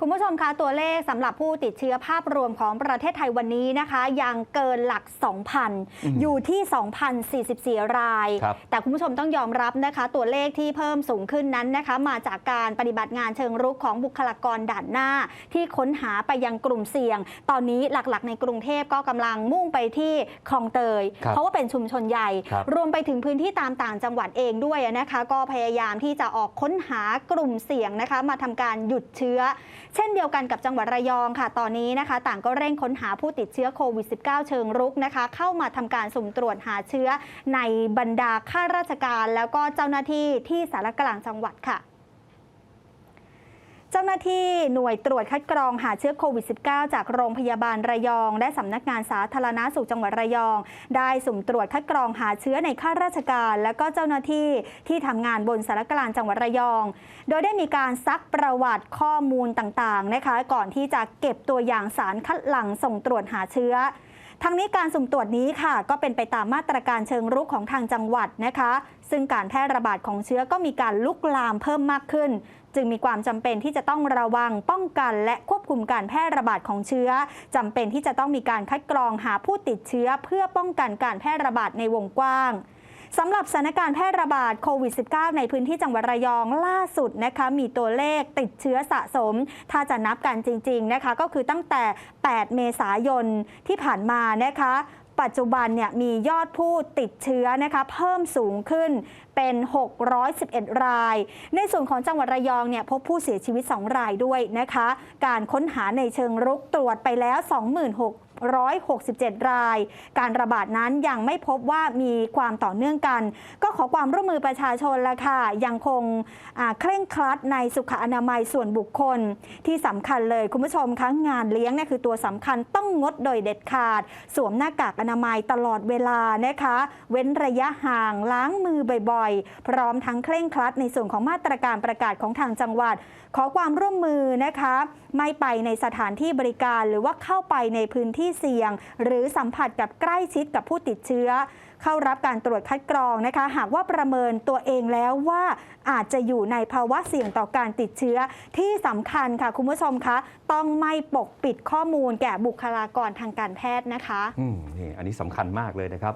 คุณผู้ชมคะตัวเลขสำหรับผู้ติดเชื้อภาพรวมของประเทศไทยวันนี้นะคะ ยังเกินหลัก 2,000 อยู่ที่ 2,044 รายครับแต่คุณผู้ชมต้องยอมรับนะคะ ตัวเลขที่เพิ่มสูงขึ้นนั้นนะคะ มาจากการปฏิบัติงานเชิงรุกของบุคลากรด่านหน้า ที่ค้นหาไปยังกลุ่มเสี่ยง ตอนนี้หลักๆ ในกรุงเทพก็กำลังมุ่งไปที่คลองเตยครับเพราะว่าเป็นชุมชนใหญ่ครับรวมไปถึงพื้นที่ตามต่างจังหวัดเองด้วยนะคะ ก็พยายามที่จะออกค้นหากลุ่มเสี่ยงนะคะ มาทำการหยุดเชื้อเช่นเดียวกันกับจังหวัดระยองค่ะ ตอนนี้นะคะ ต่างก็เร่งค้นหาผู้ติดเชื้อโควิด -19 เชิงรุกนะคะ เข้ามาทำการสุ่มตรวจหาเชื้อในบรรดาข้าราชการ แล้วก็เจ้าหน้าที่ที่สารกลางจังหวัดค่ะ หน้าที่หน่วยตรวจคัดกรองหาเชื้อโควิด -19 จากโรงพยาบาลระยอง และสำนักงานสาธารณาสุขจังหวัดระยอง ได้สุ่มตรวจคัดกรองหาเชื้อในข้าราชการ และก็เจ้าหน้าที่ที่ทำงานบนสารกลางจังหวัดระยอง โดยได้มีการซักประวัติข้อมูลต่างๆนะคะ ก่อนที่จะเก็บตัวอย่างสารคัดหลั่งส่งตรวจหาเชื้อ ทั้งนี้การสุ่มตรวจนี้ค่ะ ก็เป็นไปตามมาตรการเชิงรุกของทางจังหวัดนะคะ ซึ่งการแพร่ระบาดของเชื้อก็มีการลุกลามเพิ่มมากขึ้น จึงมีความจำเป็นที่จะต้องระวังป้องกัน และควบคุมการแพร่ระบาดของเชื้อจำเป็นที่จะต้องมีการคัดกรองหาผู้ติดเชื้อ เพื่อป้องกันการแพร่ระบาดในวงกว้าง สำหรับสถานการณ์แพร่ระบาดโควิด -19 ในพื้นที่จังหวัดระยองล่าสุดนะคะมีตัวเลขติดเชื้อสะสม ถ้าจะนับกันจริง ๆนะคะ ก็คือตั้งแต่ 8 เมษายนที่ผ่านมานะคะปัจจุบันเนี่ยมียอดผู้ติดเชื้อนะคะเพิ่มสูงขึ้นเป็น 611 ราย ในส่วนของจังหวัดระยองเนี่ยพบผู้เสียชีวิต 2 รายด้วยนะคะ การค้นหาในเชิงรุกตรวจไปแล้ว 26,000 167 ราย การระบาดนั้นยังไม่พบว่ามีความต่อเนื่องกัน ก็ขอความร่วมมือประชาชนละค่ะยังคงเคร่งครัดในสุขอนามัยส่วนบุคคลที่สำคัญเลยคุณผู้ชมคะงานเลี้ยงเนี่ยคือตัวสำคัญต้องงดโดยเด็ดขาด สวมหน้ากากอนามัยตลอดเวลานะคะ เว้นระยะห่างล้างมือบ่อยๆ พร้อมทั้งเคร่งครัดในส่วนของมาตรการประกาศของทางจังหวัด ขอความร่วมมือนะคะ ไม่ไปในสถานที่บริการหรือว่าเข้าไปในพื้นที่ที่เสี่ยง หรือสัมผัสกับใกล้ชิดกับผู้ติดเชื้อ เข้ารับการตรวจคัดกรองนะคะ หากว่าประเมินตัวเองแล้วว่าอาจจะอยู่ในภาวะเสี่ยงต่อการติดเชื้อที่สำคัญค่ะคุณผู้ชมคะ ต้องไม่ปกปิดข้อมูลแก่บุคลากรทางการแพทย์นะคะ อืมนี่อันนี้สำคัญมากเลยนะครับ